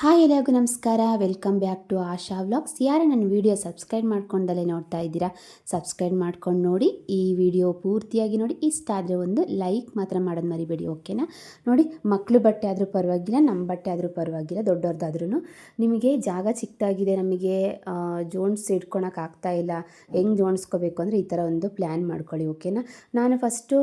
Hi ಎಲ್ಲರಿಗೂ ನಮಸ್ಕಾರ. Welcome back to Asha vlogs ಯಾರು ನನ್ನ ವಿಡಿಯೋ ಸಬ್ಸ್ಕ್ರೈಬ್ ಮಾಡ್ಕೊಂಡಲ್ಲೇ ನೋಡ್ತಾ ಇದ್ದೀರಾ ಸಬ್ಸ್ಕ್ರೈಬ್ ಮಾಡ್ಕೊಂಡು ನೋಡಿ. ಈ ವಿಡಿಯೋ ಪೂರ್ತಿಯಾಗಿ ನೋಡಿ. ಇಷ್ಟ ಆದರೆ ಒಂದು ಲೈಕ್ ಮಾತ್ರ ಮಾಡೋದು ಮರಿಬೇಡಿ ಓಕೆನಾ ನೋಡಿ ಮಕ್ಕಳು ಬಟ್ಟೆ ಆದರೂ ಪರವಾಗಿಲ್ಲ ನಮ್ಮ ಬಟ್ಟೆ ಆದರೂ ಪರವಾಗಿಲ್ಲ ದೊಡ್ಡವ್ರದ್ದಾದ್ರೂ ನಿಮಗೆ ಜಾಗ ಚಿಕ್ಕದಾಗಿದೆ, ನಮಗೆ ಜೋನ್ಸ್ ಇಟ್ಕೊಳಕ್ಕೆ ಆಗ್ತಾ ಇಲ್ಲ, ಹೆಂಗೆ ಜೋಣಿಸ್ಕೋಬೇಕು ಅಂದರೆ ಈ ಥರ ಒಂದು ಪ್ಲ್ಯಾನ್ ಮಾಡ್ಕೊಳ್ಳಿ ಓಕೆನಾ ನಾನು ಫಸ್ಟು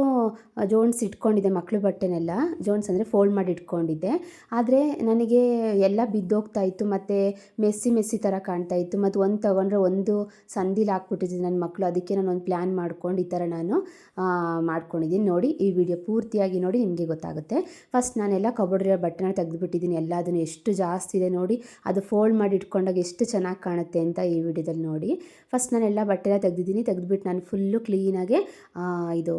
ಜೋನ್ಸ್ ಇಟ್ಕೊಂಡಿದ್ದೆ ಮಕ್ಕಳು ಬಟ್ಟೆನೆಲ್ಲ. ಜೋನ್ಸ್ ಅಂದರೆ ಫೋಲ್ಡ್ ಮಾಡಿ ಇಟ್ಕೊಂಡಿದ್ದೆ. ಆದರೆ ನನಗೆ ಎಲ್ಲ ಬಿದ್ದೋಗ್ತಾ ಇತ್ತು, ಮತ್ತು ಮೆಸ್ಸಿ ಮೆಸ್ಸಿ ಥರ ಕಾಣ್ತಾ ಇತ್ತು. ಮತ್ತು ಒಂದು ತೊಗೊಂಡ್ರೆ ಒಂದು ಸಂದಿಲ್ ಹಾಕ್ಬಿಟ್ಟಿದ್ದೀನಿ ನನ್ನ ಮಕ್ಕಳು ಅದಕ್ಕೆ ನಾನು ಒಂದು ಪ್ಲ್ಯಾನ್ ಮಾಡ್ಕೊಂಡು ಈ ಥರ ನಾನು ಮಾಡ್ಕೊಂಡಿದ್ದೀನಿ. ನೋಡಿ, ಈ ವಿಡಿಯೋ ಪೂರ್ತಿಯಾಗಿ ನೋಡಿ, ನಿಮಗೆ ಗೊತ್ತಾಗುತ್ತೆ. ಫಸ್ಟ್ ನಾನೆಲ್ಲ ಕಬೋರ್ಡಿರೋ ಬಟ್ಟೆನ ತೆಗೆದುಬಿಟ್ಟಿದ್ದೀನಿ. ಎಲ್ಲ ಅದನ್ನು ಎಷ್ಟು ಜಾಸ್ತಿ ಇದೆ ನೋಡಿ, ಅದು ಫೋಲ್ಡ್ ಮಾಡಿ ಇಟ್ಕೊಂಡಾಗ ಎಷ್ಟು ಚೆನ್ನಾಗಿ ಕಾಣುತ್ತೆ ಅಂತ ಈ ವಿಡಿಯೋದಲ್ಲಿ ನೋಡಿ. ಫಸ್ಟ್ ನಾನೆಲ್ಲ ಬಟ್ಟೆನ ತೆಗೆದಿದ್ದೀನಿ. ತೆಗೆದುಬಿಟ್ಟು ನಾನು ಫುಲ್ಲು ಕ್ಲೀನಾಗೆ ಇದು,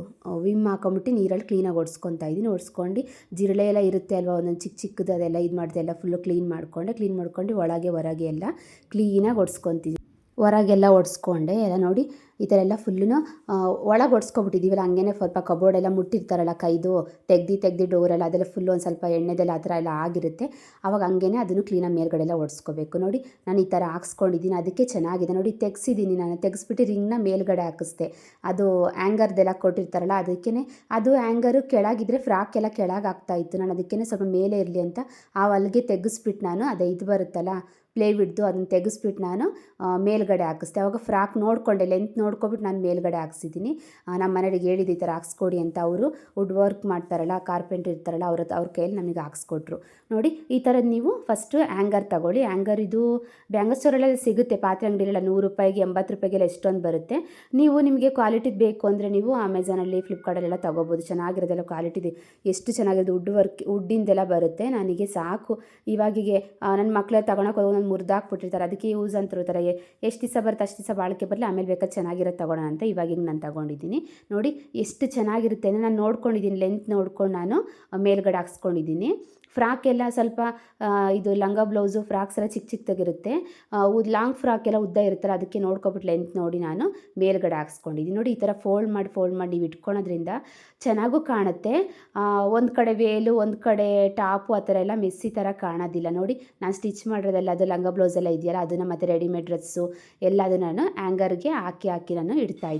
ವಿಮ್ ಹಾಕೊಂಬಿಟ್ಟು ನೀರಲ್ಲಿ ಕ್ಲೀನಾಗಿ ಒಡ್ಸ್ಕೊತಾ ಇದ್ದೀನಿ. ಒಡ್ಸ್ಕೊಂಡು, ಜಿರಳೆ ಎಲ್ಲ ಇರುತ್ತೆ ಅಲ್ವಾ, ಒಂದೊಂದು ಚಿಕ್ಕ ಚಿಕ್ಕದು ಅದೆಲ್ಲ ಇದು ಮಾಡಿದೆ ಎಲ್ಲ ಫುಲ್ಲು ಕ್ಲೀನ್ ಮಾಡಿಕೊಂಡೆ ಕ್ಲೀನ್ ಮಾಡ್ಕೊಂಡು ಒಳಗೆ ಹೊರಗೆ ಎಲ್ಲ ಕ್ಲೀನಾಗಿ ಒಡ್ಸ್ಕೊತೀವಿ ಹೊರಗೆಲ್ಲ ಒಡ್ಸ್ಕೊಂಡೆ ಎಲ್ಲ ನೋಡಿ ಈ ಥರ ಎಲ್ಲ ಫುಲ್ಲೂ ಒಳಗೊಡ್ಸ್ಕೊಬಿಟ್ಟಿದ್ದೀವಲ್ಲ ಹಂಗೇನೆ ಸ್ವಲ್ಪ ಕಬೋರ್ಡ್ ಎಲ್ಲ ಮುಟ್ಟಿರ್ತಾರಲ್ಲ ಕೈದು, ತೆಗ್ದು ತೆಗ್ದು ಡೋರೆಲ್ಲ ಅದೆಲ್ಲ ಫುಲ್ಲು ಒಂದು ಸ್ವಲ್ಪ ಎಣ್ಣೆದೆಲ್ಲ ಆ ಥರ ಎಲ್ಲ ಆಗಿರುತ್ತೆ. ಆವಾಗ ಹಂಗೇನೆ ಅದನ್ನು ಕ್ಲೀನಾಗಿ ಮೇಲ್ಗಡೆ ಎಲ್ಲ ಒಡ್ಸ್ಕೋಬೇಕು. ನೋಡಿ, ನಾನು ಈ ಥರ ಹಾಕ್ಸ್ಕೊಂಡಿದ್ದೀನಿ, ಅದಕ್ಕೆ ಚೆನ್ನಾಗಿದೆ. ನೋಡಿ, ತೆಗ್ಸಿದ್ದೀನಿ ನಾನು, ತೆಗೆಸ್ಬಿಟ್ಟು ರಿಂಗ್ನ ಮೇಲ್ಗಡೆ ಹಾಕಿಸ್ದೆ. ಅದು ಆ್ಯಂಗರ್ದೆಲ್ಲ ಕೊಟ್ಟಿರ್ತಾರಲ್ಲ ಅದಕ್ಕೇ ಅದು ಆ್ಯಂಗರು ಕೆಳಗಿದ್ರೆ ಫ್ರಾಕ್ ಎಲ್ಲ ಕೆಳಗೆ ಆಗ್ತಾ ಇತ್ತು. ನಾನು ಅದಕ್ಕೇ ಸ್ವಲ್ಪ ಮೇಲೆ ಇರಲಿ ಅಂತ ಆ ಅಲ್ಲಿಗೆ ತೆಗೆಸ್ಬಿಟ್ಟು ನಾನು, ಅದೇ ಇದು ಬರುತ್ತಲ್ಲ ಪ್ಲೇವಿಡ್ದು ಅದನ್ನು ತೆಗೆಸ್ಬಿಟ್ಟು ನಾನು ಮೇಲ್ಗಡೆ ಹಾಕಿಸ್ದೆ. ಅವಾಗ ಫ್ರಾಕ್ ನೋಡಿಕೊಂಡೆ ಲೆಂತ್ ನೋಡ್ಕೊಬಿಟ್ಟು ನಾನು ಮೇಲ್ಗಡೆ ಹಾಕ್ಸಿದ್ದೀನಿ ನಮ್ಮ ಮನೆಯವ್ರಿಗೆ ಹೇಳಿದ್ದು ಈ ಥರ ಹಾಕ್ಸ್ಕೊಡಿ ಅಂತ ಅವರು ವುಡ್ ವರ್ಕ್ ಮಾಡ್ತಾರಲ್ಲ ಕಾರ್ಪೆಂಟ್ರ್ ಇರ್ತಾರಲ್ಲ, ಅವ್ರ ಅವ್ರ ಕೈಯಲ್ಲಿ ನಮಗೆ ಹಾಕ್ಸ್ಕೊಟ್ರು. ನೋಡಿ, ಈ ಥರದ್ದು ನೀವು ಫಸ್ಟು ಆ್ಯಂಗರ್ ತಗೊಳ್ಳಿ. ಆ್ಯಂಗರ್ ಇದು ಬ್ಯಾಂಗಲ್ ಸಿಗುತ್ತೆ. ಪಾತ್ರೆ ಅಂಗಡಿಯಲ್ಲ ನೂರು ರೂಪಾಯಿಗೆ, ಎಂಬತ್ತು ರೂಪಾಯಿಗೆಲ್ಲ ಎಷ್ಟೊಂದು ಬರುತ್ತೆ. ನೀವು ನಿಮಗೆ ಕ್ವಾಲಿಟಿ ಬೇಕು ಅಂದರೆ ನೀವು ಅಮೆಝಾನಲ್ಲಿ ಫ್ಲಿಪ್ಕಾರ್ಟಲ್ಲೆಲ್ಲ ತೊಗೋಬೋದು. ಚೆನ್ನಾಗಿರೋದೆಲ್ಲ ಕ್ವಾಲಿಟಿದು ಎಷ್ಟು ಚೆನ್ನಾಗಿದೆ ವುಡ್ ವರ್ಕ್ ವುಡ್ಡಿಂದೆಲ್ಲ ಬರುತ್ತೆ. ನನಗೆ ಸಾಕು. ಇವಾಗಿಗೆ ನನ್ನ ಮಕ್ಕಳೆಲ್ಲ ತಗೊಳಕ್ಕೆ ಹೋಗಿ ಮುರಿದಾಕ್ಬಿಟ್ಟಿರ್ತಾರೆ. ಅದಕ್ಕೆ ಯೂಸ್ ಅಂತ ಇರ್ತಾರೆ ಎಷ್ಟು ದಿವಸ ಬರುತ್ತೆ ಅಷ್ಟು ದಿವಸ ಬಾಳಿಕೆ ಬರಲಿ, ಆಮೇಲೆ ಬೇಕಾದ್ರೆ ಚೆನ್ನಾಗಿರೋದು ತಗೊಳ್ಳೋಣ ಅಂತ ಇವಾಗಿಗೆ ನಾನು ತಗೊಂಡಿದ್ದೀನಿ. ನೋಡಿ, ಎಷ್ಟು ಚೆನ್ನಾಗಿರುತ್ತೆ ನಾನು ನೋಡ್ಕೊಂಡಿದ್ದೀನಿ ಲೆಂತ್ ನೋಡ್ಕೊಂಡು ನಾನು ಮೇಲ್ಗಡೆ ಹಾಕ್ಸ್ಕೊಂಡಿದ್ದೀನಿ. ಫ್ರಾಕ್ ಎಲ್ಲ ಸ್ವಲ್ಪ ಇದು ಲಂಗ ಬ್ಲೌಸು ಫ್ರಾಕ್ಸ್ ಎಲ್ಲ ಚಿಕ್ಕ ಚಿಕ್ಕದಾಗಿರುತ್ತೆ. ಲಾಂಗ್ ಫ್ರಾಕ್ ಎಲ್ಲ ಉದ್ದ ಇರುತ್ತಲ್ಲ, ಅದಕ್ಕೆ ನೋಡ್ಕೊಬಿಟ್ಟು ಲೆಂತ್ ನೋಡಿ ನಾನು ಮೇಲ್ಗಡೆ ಹಾಕ್ಸ್ಕೊಂಡಿದ್ದೀನಿ. ನೋಡಿ ಈ ಥರ ಫೋಲ್ಡ್ ಮಾಡಿ ಫೋಲ್ಡ್ ಮಾಡಿ ನೀವು ಇಟ್ಕೊಳೋದ್ರಿಂದ ಚೆನ್ನಾಗೂ ಕಾಣುತ್ತೆ. ಒಂದು ಕಡೆ ವೇಲು, ಒಂದು ಕಡೆ ಟಾಪು ಆ ಥರ ಎಲ್ಲ ಮೆಸ್ಸಿ ಥರ ಕಾಣೋದಿಲ್ಲ. ನೋಡಿ ನಾನು ಸ್ಟಿಚ್ ಮಾಡಿರೋದೆಲ್ಲ, ಅದು ಲಂಗ ಬ್ಲೌಸ್ ಎಲ್ಲ ಇದೆಯಲ್ಲ, ಅದನ್ನು ಮತ್ತು ರೆಡಿಮೇಡ್ ಡ್ರೆಸ್ಸು ಎಲ್ಲದನ್ನು ನಾನು ಆ್ಯಂಗರ್ಗೆ ಹಾಕಿ ಹಾಕಿ ನಾನು ಇಡ್ತಾ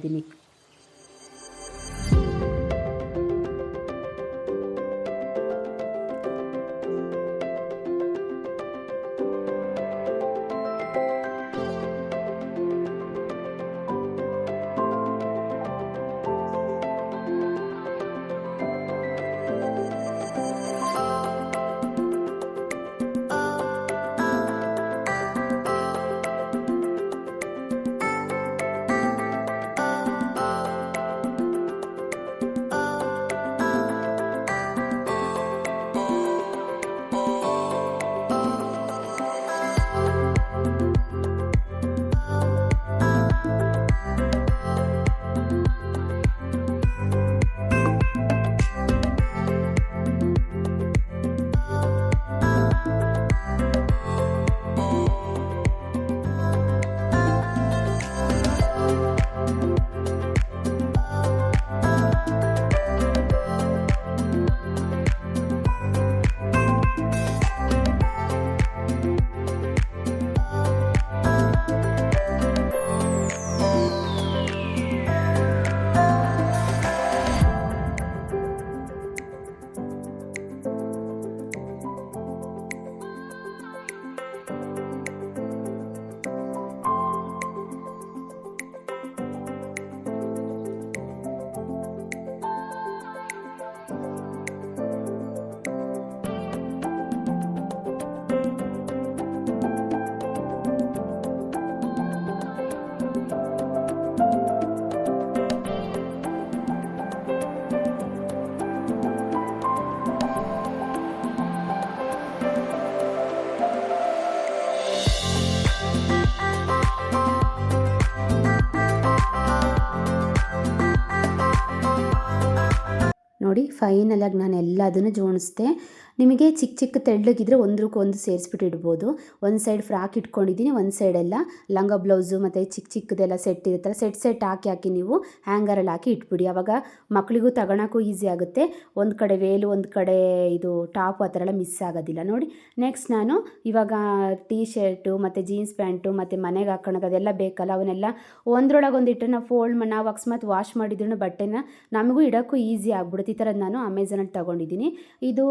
ನೋಡಿ ಫೈನಲಾಗಿ ನಾನು ಎಲ್ಲದನ್ನು ಜೋಡಿಸ್ದೆ ನಿಮಗೆ ಚಿಕ್ಕ ಚಿಕ್ಕ ತೆಳ್ಳಗಿದ್ರೆ ಒಂದ್ರಕ್ಕೆ ಒಂದು ಸೇರಿಸ್ಬಿಟ್ಟು ಇಡ್ಬೋದು. ಒಂದು ಸೈಡ್ ಫ್ರಾಕ್ ಇಟ್ಕೊಂಡಿದ್ದೀನಿ, ಒಂದು ಸೈಡೆಲ್ಲ ಲಂಗ ಬ್ಲೌಸು ಮತ್ತು ಚಿಕ್ಕ ಚಿಕ್ಕದೆಲ್ಲ ಸೆಟ್ ಇರುತ್ತಲ್ಲ ಸೆಟ್ ಸೆಟ್ ಹಾಕಿ ಹಾಕಿ ನೀವು ಹ್ಯಾಂಗರಲ್ಲಿ ಹಾಕಿ ಇಟ್ಬಿಡಿ. ಆವಾಗ ಮಕ್ಕಳಿಗೂ ತಗೊಳಕ್ಕೂ ಈಸಿ ಆಗುತ್ತೆ. ಒಂದು ಕಡೆ ವೇಲು, ಒಂದು ಕಡೆ ಇದು ಟಾಪ್ ಆ ಥರ ಎಲ್ಲ ಮಿಸ್ ಆಗೋದಿಲ್ಲ. ನೋಡಿ ನೆಕ್ಸ್ಟ್ ನಾನು ಇವಾಗ ಟೀ ಶರ್ಟು ಮತ್ತು ಜೀನ್ಸ್ ಪ್ಯಾಂಟು ಮತ್ತು ಮನೆಗೆ ಹಾಕೊಳ್ಳೋದು ಅದೆಲ್ಲ ಬೇಕಲ್ಲ, ಅವನ್ನೆಲ್ಲ ಒಂದ್ರೊಳಗೆ ಒಂದು ಫೋಲ್ಡ್ ನಾವು ಅಕಸ್ಮಾತ್ ವಾಶ್ ಮಾಡಿದ್ರು ಬಟ್ಟೆನ ನಮಗೂ ಇಡೋಕ್ಕೂ ಈಸಿ ಆಗ್ಬಿಡುತ್ತೆ. ಈ ಥರದ್ದು ನಾನು ಅಮೆಝಾನಲ್ಲಿ ತೊಗೊಂಡಿದ್ದೀನಿ. ಇದು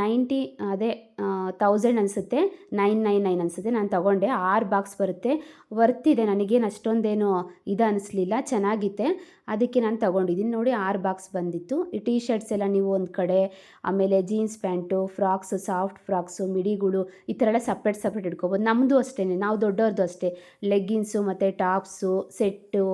ನೈಂಟಿ, ಅದೇ ತೌಸಂಡ್ ಅನಿಸುತ್ತೆ. ನೈನ್ ನೈನ್ ನೈನ್ ಅನಿಸುತ್ತೆ. ನಾನು ತೊಗೊಂಡೆ. ಆರು ಬಾಕ್ಸ್ ಬರುತ್ತೆ. ವರ್ತಿದೆ ನನಗೇನು ಅಷ್ಟೊಂದೇನು ಇದು ಅನಿಸ್ಲಿಲ್ಲ. ಚೆನ್ನಾಗಿತ್ತೆ. ಅದಕ್ಕೆ ನಾನು ತೊಗೊಂಡಿದ್ದೀನಿ ನೋಡಿ, ಆರು ಬಾಕ್ಸ್ ಬಂದಿತ್ತು. ಈ ಟೀ ಶರ್ಟ್ಸ್ ಎಲ್ಲ ನೀವು ಒಂದು ಕಡೆ, ಆಮೇಲೆ jeans pants frocks soft frocks ಮಿಡಿಗಳು, ಈ ಥರ ಎಲ್ಲ ಸಪ್ರೇಟ್ ಸಪ್ರೇಟ್ ಇಟ್ಕೋಬೋದು. ನಮ್ಮದು ಅಷ್ಟೇ ನಾವು ದೊಡ್ಡವ್ರದ್ದು ಅಷ್ಟೇ. ಲೆಗ್ಗಿನ್ಸು ಮತ್ತು ಟಾಪ್ಸು ಸೆಟ್ಟು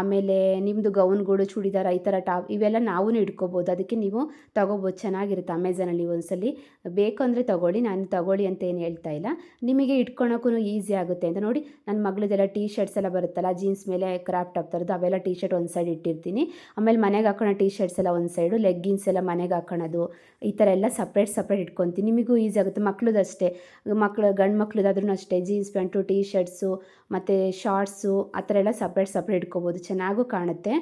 ಆಮೇಲೆ ನಿಮ್ಮದು ಗೌನ್ಗಳು ಚೂಡಿದಾರ ಈ ಥರ ಟಾಪ್ ಇವೆಲ್ಲ ನಾವೂ ಇಟ್ಕೋಬೋದು. ಅದಕ್ಕೆ ನೀವು ತೊಗೋಬೋದು. ಚೆನ್ನಾಗಿರುತ್ತೆ ಅಮೆಝಾನಲ್ಲಿ ಒಂದ್ಸಲಿ. ಬೇಕು ಅಂದರೆ ತೊಗೊಳ್ಳಿ, ನಾನು ತೊಗೊಳ್ಳಿ ಅಂತ ಏನು ಹೇಳ್ತಾ ಇಲ್ಲ. ನಿಮಗೆ ಇಟ್ಕೊಳೋಕ್ಕೂ ಈಸಿ ಆಗುತ್ತೆ ಅಂತ ನೋಡಿ. ನನ್ನ ಮಗಳದೆಲ್ಲ ಟೀ ಶರ್ಟ್ಸ್ ಎಲ್ಲ ಬರುತ್ತಲ್ಲ ಜೀನ್ಸ್ ಮೇಲೆ ಕ್ರಾಪ್ ಟಾಪ್ ಥರದ್ದು ಅವೆಲ್ಲ ಟೀ ಶರ್ಟ್ ಒಂದು ಸೈಡ್ ಇಟ್ಟಿರ್ತೀನಿ. ಆಮೇಲೆ ಮನೆಗೆ ಹಾಕೋಣ ಟೀ ಶರ್ಟ್ಸ್ ಎಲ್ಲ ಒಂದು ಸೈಡು ಲೆಗ್ಗಿನ್ಸ್ ಎಲ್ಲ ಮನೆಗೆ ಹಾಕೋಣದು ಈ ಥರ ಎಲ್ಲ ಸಪ್ರೇಟ್ ಸಪ್ರೇಟ್ ಇಟ್ಕೊತೀನಿ. ನಿಮಗೂ ಈಸಿ ಆಗುತ್ತೆ. ಮಕ್ಳದ್ದು ಅಷ್ಟೇ. ಮಕ್ಳು, ಗಂಡು ಮಕ್ಳದಾದ್ರೂ ಅಷ್ಟೇ. ಜೀನ್ಸ್ ಪ್ಯಾಂಟು ಟೀ ಶರ್ಟ್ಸು ಮತ್ತು ಶಾರ್ಟ್ಸು ಆ ಥರ ಎಲ್ಲ ಸಪ್ರೇಟ್ ಸಪ್ರೇಟ್ ಇಟ್ಕೋಬೋದು. ಚೆನ್ನಾಗೂ ಕಾಣುತ್ತೆ.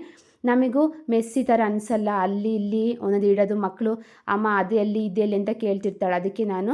ನಮಗೂ ಮೆಸ್ಸಿ ಥರ ಅನಿಸಲ್ಲ. ಅಲ್ಲಿ ಇಲ್ಲಿ ಒಂದೊಂದು ಇಡೋದು ಮಕ್ಕಳು ಅಮ್ಮ, ಅದು ಎಲ್ಲಿ, ಇದು ಎಲ್ಲಿ ಅಂತ ಕೇಳ್ತಿರ್ತಾಳೆ. ಅದಕ್ಕೆ ನಾನು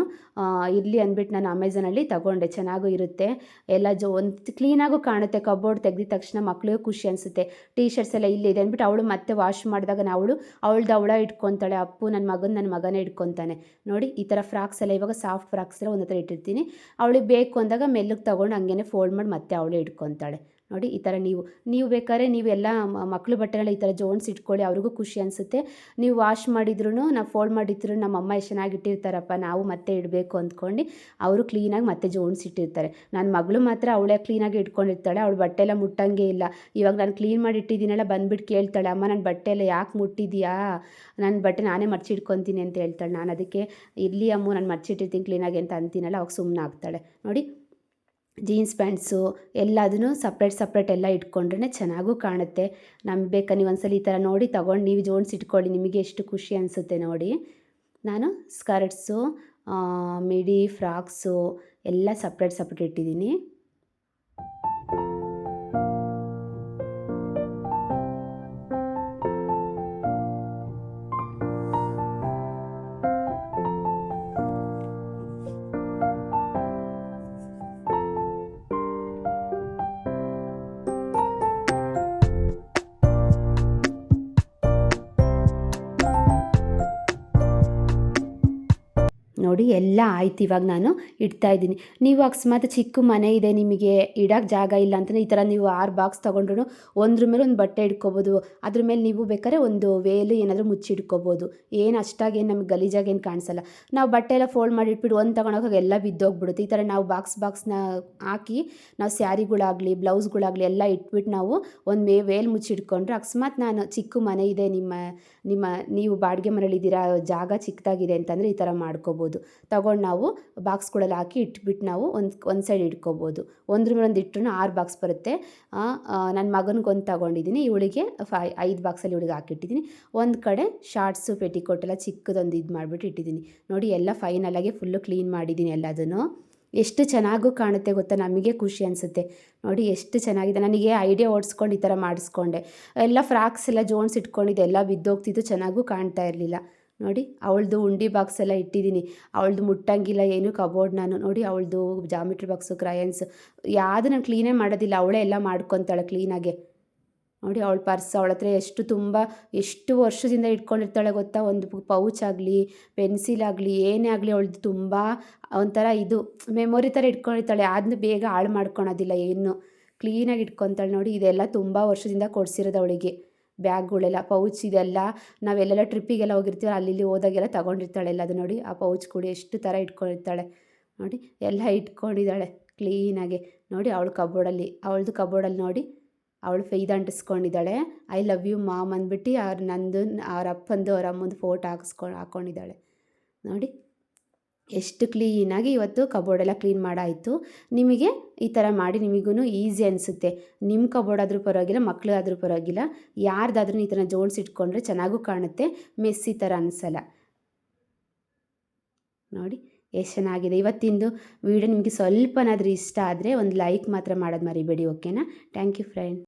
ಇರಲಿ ಅಂದ್ಬಿಟ್ಟು ನಾನು ಅಮೆಝಾನಲ್ಲಿ ತಗೊಂಡೆ. ಚೆನ್ನಾಗೂ ಇರುತ್ತೆ. ಎಲ್ಲ ಜೊ, ಒಂದು ಕ್ಲೀನಾಗೂ ಕಾಣುತ್ತೆ. ಕಬೋರ್ಡ್ ತೆಗೆದ ತಕ್ಷಣ ಮಕ್ಕಳಿಗೆ ಖುಷಿ ಅನಿಸುತ್ತೆ. ಟೀ ಶರ್ಟ್ಸ್ ಎಲ್ಲ ಇಲ್ಲಿದೆ ಅಂದ್ಬಿಟ್ಟು ಅವಳು ಮತ್ತೆ ವಾಶ್ ಮಾಡಿದಾಗ ಅವಳು, ಅವಳ್ದು ಅವಳ ಇಟ್ಕೊತಾಳೆ. ಅಪ್ಪು ನನ್ನ ಮಗನ ನನ್ನ ಮಗನೇ ಇಟ್ಕೊತಾನೆ. ನೋಡಿ, ಈ ಥರ ಫ್ರಾಕ್ಸ್ ಎಲ್ಲ, ಇವಾಗ ಸಾಫ್ಟ್ ಫ್ರಾಕ್ಸ್ ಎಲ್ಲ ಒಂದು ಹತ್ರ ಇಟ್ಟಿರ್ತೀನಿ. ಅವಳಿಗೆ ಬೇಕು ಅಂದಾಗ ಮೆಲ್ಲಗೆ ತೊಗೊಂಡು ಹಂಗೇನೆ ಫೋಲ್ಡ್ ಮಾಡಿ ಮತ್ತೆ ಅವಳೇ ಇಟ್ಕೊತಾಳೆ. ನೋಡಿ, ಈ ಥರ ನೀವು ನೀವು ಬೇಕಾದ್ರೆ ನೀವೆಲ್ಲ ಮಕ್ಕಳು ಬಟ್ಟೆಗಳ ಈ ಥರ ಜೋನ್ಸ್ ಇಟ್ಕೊಳ್ಳಿ, ಅವ್ರಿಗೂ ಖುಷಿ ಅನಿಸುತ್ತೆ. ನೀವು ವಾಶ್ ಮಾಡಿದ್ರು ನಾವು ಫೋಲ್ಡ್ ಮಾಡಿದ್ರು ನಮ್ಮ ಅಮ್ಮ ಎಷ್ಟು ಚೆನ್ನಾಗಿ ಇಟ್ಟಿರ್ತಾರಪ್ಪ, ನಾವು ಮತ್ತೆ ಇಡಬೇಕು ಅಂದ್ಕೊಂಡು ಅವರು ಕ್ಲೀನಾಗಿ ಮತ್ತೆ ಜೋನ್ಸ್ ಇಟ್ಟಿರ್ತಾರೆ. ನನ್ನ ಮಗಳು ಮಾತ್ರ ಅವಳೇ ಕ್ಲೀನಾಗಿ ಇಟ್ಕೊಂಡಿರ್ತಾಳೆ, ಅವಳು ಬಟ್ಟೆ ಎಲ್ಲ ಮುಟ್ಟಂಗೆ ಇಲ್ಲ. ಇವಾಗ ನಾನು ಕ್ಲೀನ್ ಮಾಡಿ ಇಟ್ಟಿದ್ದೀನಲ್ಲ, ಬಂದ್ಬಿಟ್ಟು ಕೇಳ್ತಾಳೆ, ಅಮ್ಮ ನನ್ನ ಬಟ್ಟೆ ಎಲ್ಲ ಯಾಕೆ ಮುಟ್ಟಿದ್ಯಾ? ನನ್ನ ಬಟ್ಟೆ ನಾನೇ ಮರ್ಚಿಟ್ಕೊತೀನಿ ಅಂತ ಹೇಳ್ತಾಳೆ. ನಾನು ಅದಕ್ಕೆ, ಇರಲಿ ಅಮ್ಮ, ನಾನು ಮರ್ಚಿಟ್ಟಿರ್ತೀನಿ ಕ್ಲೀನಾಗಿ ಅಂತ ಅಂತೀನಲ್ಲ, ಅವಾಗ ಸುಮ್ಮನೆ ಆಗ್ತಾಳೆ ನೋಡಿ ಜೀನ್ಸ್ ಪ್ಯಾಂಟ್ಸು ಎಲ್ಲದನ್ನು ಸಪ್ರೇಟ್ ಸಪ್ರೇಟ್ ಎಲ್ಲ ಇಟ್ಕೊಂಡ್ರೆ ಚೆನ್ನಾಗೂ ಕಾಣುತ್ತೆ. ನಮ್ಗೆ ಬೇಕಾ ನೀವು ಒಂದ್ಸಲ ಈ ಥರ ನೋಡಿ ತೊಗೊಂಡು ನೀವು ಜೋನ್ಸ್ ಇಟ್ಕೊಳ್ಳಿ, ನಿಮಗೆ ಎಷ್ಟು ಖುಷಿ ಅನಿಸುತ್ತೆ ನೋಡಿ. ನಾನು ಸ್ಕರ್ಟ್ಸು ಮಿಡಿ ಫ್ರಾಕ್ಸು ಎಲ್ಲ ಸಪ್ರೇಟ್ ಸಪ್ರೇಟ್ ಇಟ್ಟಿದ್ದೀನಿ. ನೋಡಿ ಎಲ್ಲ ಆಯ್ತು ಇವಾಗ ನಾನು ಇಡ್ತಾ ಇದ್ದೀನಿ. ನೀವು ಅಕಸ್ಮಾತ್ ಚಿಕ್ಕ ಮನೆ ಇದೆ ನಿಮಗೆ, ಇಡೋಕ್ಕೆ ಜಾಗ ಇಲ್ಲ ಅಂತಂದರೆ ಈ ಥರ ನೀವು ಆರು ಬಾಕ್ಸ್ ತೊಗೊಂಡ್ರು ಒಂದ್ರ ಮೇಲೆ ಒಂದು ಬಟ್ಟೆ ಇಟ್ಕೋಬೋದು, ಅದ್ರ ಮೇಲೆ ನೀವು ಬೇಕಾದ್ರೆ ಒಂದು ವೇಲು ಏನಾದರೂ ಮುಚ್ಚಿಡ್ಕೋಬೋದು ಏನು ಅಷ್ಟಾಗಿ ಏನು ನಮಗೆ ಗಲೀಜಾಗಿ ಏನು ಕಾಣಿಸಲ್ಲ. ನಾವು ಬಟ್ಟೆ ಎಲ್ಲ ಫೋಲ್ಡ್ ಮಾಡಿ ಇಟ್ಬಿಟ್ಟು ಒಂದು ತೊಗೊಂಡೋಗಿ ಎಲ್ಲ ಬಿದ್ದೋಗ್ಬಿಡುತ್ತೆ. ಈ ಥರ ನಾವು ಬಾಕ್ಸ್ ಬಾಕ್ಸ್ನ ಹಾಕಿ ನಾವು ಸ್ಯಾರಿಗಳಾಗಲಿ, ಬ್ಲೌಸ್ಗಳಾಗಲಿ ಎಲ್ಲ ಇಟ್ಬಿಟ್ಟು ನಾವು ಒಂದು ಮೇ, ವೇಲ್ ಮುಚ್ಚಿಟ್ಕೊಂಡ್ರೆ ಅಕಸ್ಮಾತ್ ನಾನು ಚಿಕ್ಕ ಮನೆ ಇದೆ ನಿಮ್ಮ ನಿಮ್ಮ, ನೀವು ಬಾಡಿಗೆ ಮನೇಲಿದ್ದೀರಾ ಜಾಗ ಚಿಕ್ಕದಾಗಿದೆ ಅಂತಂದರೆ ಈ ಥರ ಮಾಡ್ಕೋಬೋದು. ತಗೊಂಡು ನಾವು ಬಾಕ್ಸ್ಗಳಲ್ಲಿ ಹಾಕಿ ಇಟ್ಬಿಟ್ಟು ನಾವು ಒಂದು ಒಂದು ಸೈಡ್ ಇಟ್ಕೋಬೋದು. ಒಂದ್ರ ಮೇಲೆ ಒಂದು ಇಟ್ಟರು ಆರು ಬಾಕ್ಸ್ ಬರುತ್ತೆ. ನನ್ನ ಮಗನಿಗೊಂದು ತಗೊಂಡಿದ್ದೀನಿ ಇವಳಿಗೆ ಫೈ ಐದು ಬಾಕ್ಸಲ್ಲಿ ಇವಳಿಗೆ ಹಾಕಿಟ್ಟಿದ್ದೀನಿ ಒಂದು ಕಡೆ ಶಾರ್ಟ್ಸು ಪೆಟಿಕೋಟ್ ಎಲ್ಲ ಚಿಕ್ಕದೊಂದು ಇದು ಮಾಡಿಬಿಟ್ಟು ಇಟ್ಟಿದ್ದೀನಿ ನೋಡಿ ಎಲ್ಲ ಫೈನಲಾಗಿ ಫುಲ್ಲು ಕ್ಲೀನ್ ಮಾಡಿದ್ದೀನಿ ಎಲ್ಲದನ್ನು. ಎಷ್ಟು ಚೆನ್ನಾಗೂ ಕಾಣುತ್ತೆ ಗೊತ್ತಾ? ನಮಗೆ ಖುಷಿ ಅನಿಸುತ್ತೆ. ನೋಡಿ ಎಷ್ಟು ಚೆನ್ನಾಗಿದೆ. ನನಗೆ ಐಡಿಯಾ ಓಡಿಸ್ಕೊಂಡು ಈ ಥರ ಮಾಡಿಸ್ಕೊಂಡೆ. ಎಲ್ಲ ಫ್ರಾಕ್ಸ್ ಎಲ್ಲ ಜೋನ್ಸ್ ಇಟ್ಕೊಂಡಿದ್ದೆ. ಎಲ್ಲ ಬಿದ್ದೋಗ್ತಿದ್ದು ಚೆನ್ನಾಗೂ ಕಾಣ್ತಾ ಇರಲಿಲ್ಲ. ನೋಡಿ, ಅವಳದು ಉಂಡಿ ಬಾಕ್ಸ್ ಎಲ್ಲ ಇಟ್ಟಿದ್ದೀನಿ. ಅವಳದು ಮುಟ್ಟಂಗಿಲ್ಲ, ಏನು ಕಬೋರ್ಡ್ ನಾನು. ನೋಡಿ, ಅವಳದು ಜಾಮಿಟ್ರಿ ಬಾಕ್ಸು ಕ್ರಯನ್ಸ್ ಯಾವುದು ನಾನು ಕ್ಲೀನೇ ಮಾಡೋದಿಲ್ಲ, ಅವಳೇ ಎಲ್ಲ ಮಾಡ್ಕೊತಾಳೆ ಕ್ಲೀನಾಗೆ ನೋಡಿ, ಅವಳ ಪರ್ಸ್ ಅವಳ ಹತ್ರ ಎಷ್ಟು ತುಂಬ, ಎಷ್ಟು ವರ್ಷದಿಂದ ಇಟ್ಕೊಂಡಿರ್ತಾಳೆ ಗೊತ್ತಾ? ಒಂದು ಪೌಚ್ ಆಗಲಿ ಪೆನ್ಸಿಲ್ ಆಗಲಿ, ಏನೇ ಆಗಲಿ ಅವಳದು ತುಂಬ ಒಂಥರ ಇದು ಮೆಮೊರಿ ಥರ ಇಟ್ಕೊಂಡಿರ್ತಾಳೆ. ಅದನ್ನ ಬೇಗ ಹಾಳು ಮಾಡ್ಕೊಳೋದಿಲ್ಲ, ಏನು. ಕ್ಲೀನಾಗಿ ಇಟ್ಕೊತಾಳೆ ನೋಡಿ, ಇದೆಲ್ಲ ತುಂಬ ವರ್ಷದಿಂದ ಕೊಡಿಸಿರೋದು ಅವಳಿಗೆ. ಬ್ಯಾಗ್ಗಳೆಲ್ಲ ಪೌಚ್ ಇದೆಲ್ಲ, ನಾವೆಲ್ಲೆಲ್ಲ ಟ್ರಿಪ್ಪಿಗೆಲ್ಲ ಹೋಗಿರ್ತೀವಿ ಅಲ್ಲಿ ಇಲ್ಲಿ ಹೋದಾಗೆಲ್ಲ ತಗೊಂಡಿರ್ತಾಳೆ ಎಲ್ಲ ನೋಡಿ. ಆ ಪೌಚ್ ಕೂಡ ಎಷ್ಟು ಥರ ಇಟ್ಕೊಂಡಿರ್ತಾಳೆ ನೋಡಿ. ಎಲ್ಲ ಇಟ್ಕೊಂಡಿದ್ದಾಳೆ ಕ್ಲೀನಾಗೆ ನೋಡಿ ಅವಳು ಕಬೋರ್ಡಲ್ಲಿ, ಅವಳದು ಕಬೋರ್ಡಲ್ಲಿ ನೋಡಿ, ಅವಳು ಫೈದ್ ಅಂಟಿಸ್ಕೊಂಡಿದ್ದಾಳೆ. ಐ ಲವ್ ಯು ಮಾಮ್ ಅಂದ್ಬಿಟ್ಟು ಅವ್ರ ನಂದು, ಅವ್ರ ಅಪ್ಪಂದು, ಅವ್ರ ಅಮ್ಮಂದು ಫೋಟೋ ಹಾಕಿಸ್ಕೊಂಡು ಹಾಕ್ಕೊಂಡಿದ್ದಾಳೆ ನೋಡಿ. ಎಷ್ಟು ಕ್ಲೀನಾಗಿ ಇವತ್ತು ಕಬೋರ್ಡೆಲ್ಲ ಕ್ಲೀನ್ ಮಾಡಾಯಿತು. ನಿಮಗೆ ಈ ಥರ ಮಾಡಿ ನಿಮಗೂ ಈಸಿ ಅನಿಸುತ್ತೆ. ನಿಮ್ಮ ಕಬೋರ್ಡ್ ಆದರೂ ಪರವಾಗಿಲ್ಲ ಮಕ್ಕಳಾದರೂ ಪರವಾಗಿಲ್ಲ. ಯಾರ್ದಾದ್ರೂ ಈ ಥರ ಜೋಡಿಸಿಟ್ಕೊಂಡ್ರೆ ಚೆನ್ನಾಗೂ ಕಾಣುತ್ತೆ. ಮೆಸ್ಸಿ ಥರ ಅನಿಸಲ್ಲ. ನೋಡಿ, ಎಷ್ಟು ಚೆನ್ನಾಗಿದೆ. ಇವತ್ತಿಂದು ವಿಡಿಯೋ ನಿಮಗೆ ಸ್ವಲ್ಪನಾದರೂ ಇಷ್ಟ ಆದರೆ ಒಂದು ಲೈಕ್ ಮಾತ್ರ ಮಾಡೋದು ಮರಿಬೇಡಿ ಓಕೆನಾ ಥ್ಯಾಂಕ್ ಯು ಫ್ರೆಂಡ್